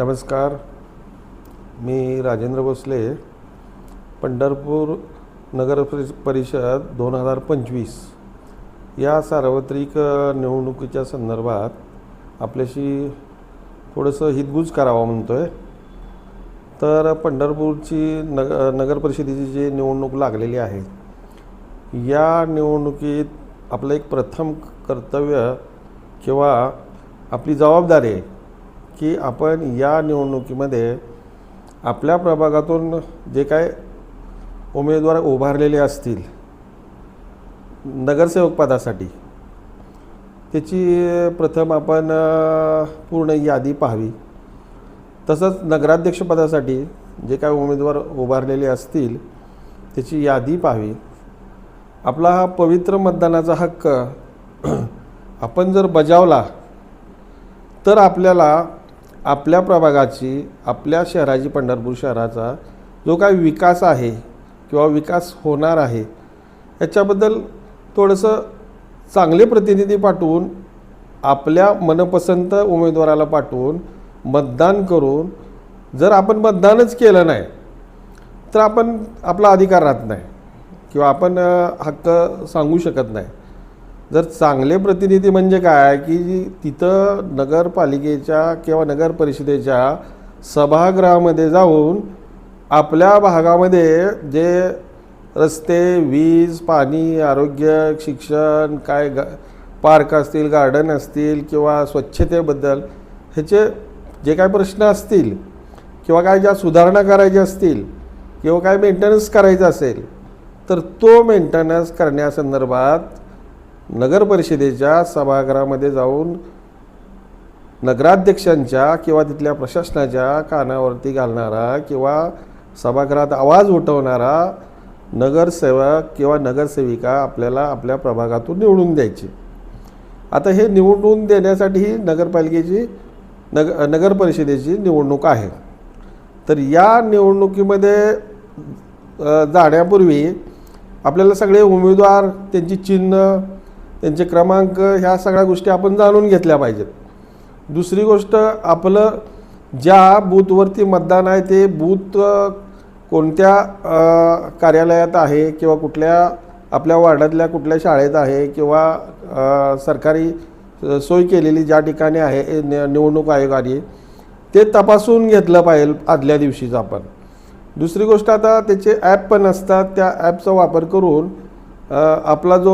नमस्कार. मी राजेंद्र भोसले पंढरपूर नगर परिषद दोन हजार पंचवीस. या सार्वत्रिक निवडणुकीच्या संदर्भात आपल्याशी थोडंसं हितगुज करावा म्हणतो आहे तर पंढरपूरची नग नगर परिषदेची जी निवडणूक लागलेली आहे या निवडणुकीत आपलं एक प्रथम कर्तव्य किंवा आपली जबाबदारी आहे की आपण या निवडणुकीमध्ये आपल्या प्रभागातून जे काय उमेदवार उभारलेले असतील नगरसेवक पदासाठी त्याची प्रथम आपण पूर्ण यादी पाहावी. तसंच नगराध्यक्षपदासाठी जे काय उमेदवार उभारलेले असतील त्याची यादी पाहावी. आपला हा पवित्र मतदानाचा हक्क आपण जर बजावला तर आपल्याला आपल्या प्रभागाची आपल्या शहराची पंढरपूर शहराचा जो काही विकास आहे किंवा विकास होणार आहे याच्याबद्दल थोडंसं चांगले प्रतिनिधी पाठवून आपल्या मनपसंत उमेदवाराला पाठवून मतदान करून जर आपण मतदानच केलं नाही तर आपण आपला अधिकार राहत नाही किंवा आपण हक्क सांगू शकत नाही. जर चांगले प्रतिनिधी म्हणजे काय? की तिथं नगरपालिकेच्या किंवा नगर परिषदेच्या सभागृहामध्ये जाऊन आपल्या भागामध्ये जे रस्ते वीज पाणी आरोग्य शिक्षण काय ग पार्क असतील गार्डन असतील किंवा स्वच्छतेबद्दल ह्याचे जे काय प्रश्न असतील किंवा काय ज्या सुधारणा करायच्या असतील किंवा काय मेंटेनन्स करायचं असेल तर तो मेंटेनन्स करण्यासंदर्भात नगर परिषदेच्या सभागृहामध्ये जाऊन नगराध्यक्षांच्या किंवा तिथल्या प्रशासनाच्या कानावरती घालणारा किंवा सभागृहात आवाज उठवणारा नगरसेवक किंवा नगरसेविका आपल्याला आपल्या प्रभागातून निवडून द्यायची. आता हे निवडून देण्यासाठी ही नगरपालिकेची नग नगर परिषदेची निवडणूक आहे. तर या निवडणुकीमध्ये जाण्यापूर्वी आपल्याला सगळे उमेदवार त्यांची चिन्ह त्यांचे क्रमांक ह्या सगळ्या गोष्टी आपण जाणून घेतल्या पाहिजेत. दुसरी गोष्ट आपलं ज्या बूथवरती मतदान आहे ते बूथ कोणत्या कार्यालयात आहे किंवा कुठल्या आपल्या वार्डातल्या कुठल्या शाळेत आहे किंवा सरकारी सोय केलेली ज्या ठिकाणी आहे निवडणूक आयोगाने ते तपासून घेतलं पाहिजे आदल्या दिवशीच आपण. दुसरी गोष्ट आता त्याचे ॲप पण असतात त्या ॲपचा वापर करून आपला जो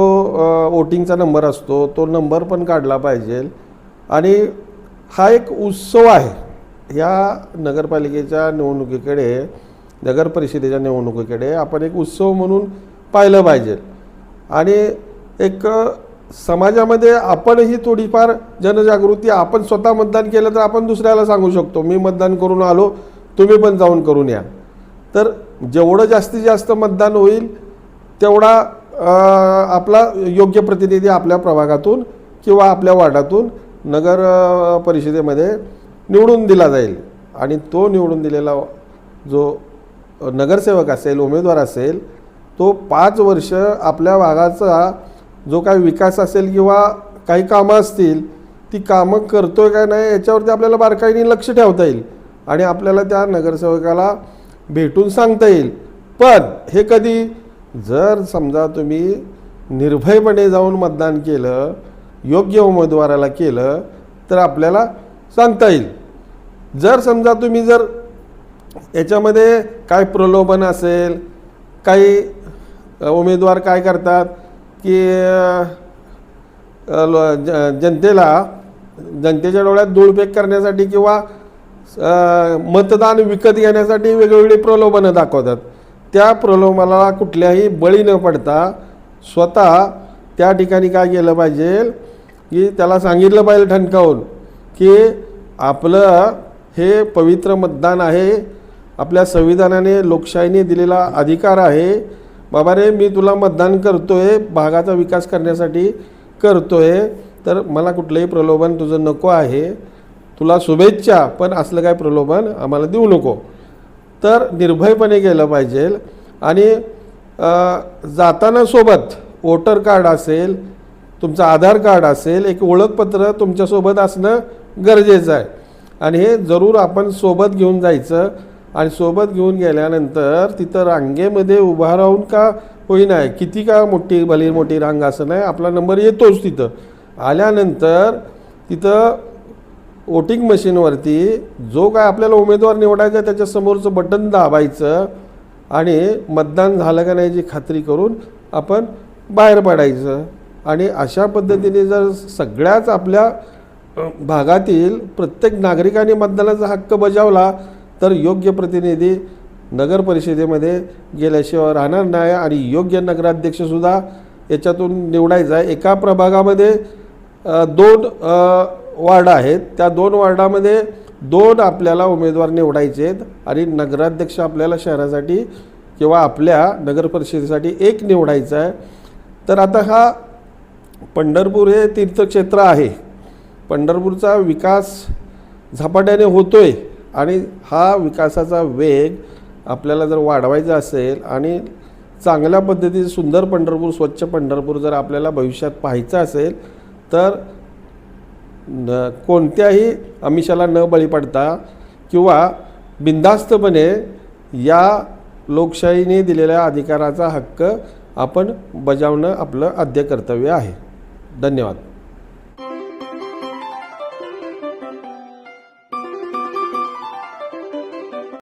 वोटिंगचा नंबर असतो तो नंबर पण काढला पाहिजे. आणि हा एक उत्सव आहे. या नगरपालिकेच्या निवडणुकीकडे नगर परिषदेच्या निवडणुकीकडे आपण एक उत्सव म्हणून पाहिलं पाहिजे. आणि एक समाजामध्ये आपणही थोडीफार जनजागृती आपण स्वतः मतदान केलं तर आपण दुसऱ्याला सांगू शकतो मी मतदान करून आलो तुम्ही पण जाऊन करून या. तर जेवढं जास्तीत जास्त मतदान होईल तेवढा आपला योग्य प्रतिनिधी आपल्या प्रभागातून किंवा आपल्या वार्डातून नगर परिषदेमध्ये निवडून दिला जाईल. आणि तो निवडून दिलेला जो नगरसेवक असेल उमेदवार असेल तो पाच वर्ष आपल्या भागाचा जो काही विकास असेल किंवा काही कामं असतील ती कामं करतो आहे का नाही याच्यावरती आपल्याला बारकाईने लक्ष ठेवता येईल. आणि आपल्याला त्या नगरसेवकाला भेटून सांगता येईल. पण हे कधी जर समजा तुम्ही निर्भयपणे जाऊन मतदान केलं योग्य उमेदवाराला केलं तर आपल्याला सांगता येईल. जर समजा तुम्ही जर याच्यामध्ये काय प्रलोभन असेल काही उमेदवार काय करतात की जनतेला जनतेच्या डोळ्यात धूळफेक करण्यासाठी किंवा मतदान विकत घेण्यासाठी वेगवेगळी प्रलोभनं दाखवतात. त्या प्रलोभनाला कुठल्याही बळी न पडता स्वतः त्या ठिकाणी काय केलं पाहिजे की त्याला सांगितलं पाहिजे ठणकावून की आपलं हे पवित्र मतदान आहे आपल्या संविधानाने लोकशाहीने दिलेला अधिकार आहे. बाबा रे मी तुला मतदान करतो आहे भागाचा विकास करण्यासाठी करतो आहे तर मला कुठलंही प्रलोभन तुझं नको आहे. तुला शुभेच्छा पण असलं काय प्रलोभन आम्हाला देऊ नको. तर निर्भयपणे गेलं पाहिजे. आणि जाताना सोबत वोटर कार्ड असेल तुमचं आधार कार्ड असेल एक ओळखपत्र तुमच्यासोबत असणं गरजेचं आहे. आणि हे जरूर आपण सोबत घेऊन जायचं. आणि सोबत घेऊन गेल्यानंतर तिथं रांगेमध्ये उभा राहून का होईना किती का मोठी भली मोठी रांग असं नाही आपला नंबर येतोच तिथं. आल्यानंतर तिथं वोटिंग मशीनवरती जो काय आपल्याला उमेदवार निवडायचा त्याच्यासमोरचं बटन दाबायचं आणि मतदान झालं का नाही याची खात्री करून आपण बाहेर पडायचं. आणि अशा पद्धतीने जर सगळ्याच आपल्या भागातील प्रत्येक नागरिकाने मतदानाचा हक्क बजावला तर योग्य प्रतिनिधी नगर परिषदेमध्ये गेल्याशिवाय राहणार नाही आणि योग्य नगराध्यक्षसुद्धा याच्यातून निवडायचा आहे. एका प्रभागामध्ये दोन वार्ड आहेत. त्या दोन वार्डामध्ये दोन आपल्याला उमेदवार निवडायचे आहेत आणि नगराध्यक्ष आपल्याला शहरासाठी किंवा आपल्या नगर परिषदेसाठी एक निवडायचा आहे. तर आता हा पंढरपूर हे तीर्थक्षेत्र आहे. पंढरपूरचा विकास झपाट्याने होतो आहे आणि हा विकासाचा वेग आपल्याला जर वाढवायचा असेल आणि चांगल्या पद्धतीचं सुंदर पंढरपूर स्वच्छ पंढरपूर जर आपल्याला भविष्यात पाहायचं असेल तर न कोणत्याही आमिषाला न बळी पडता किंवा बिनधास्तपणे या लोकशाहीने दिलेल्या अधिकाराचा हक्क आपण बजावणं आपलं आद्य कर्तव्य आहे. धन्यवाद.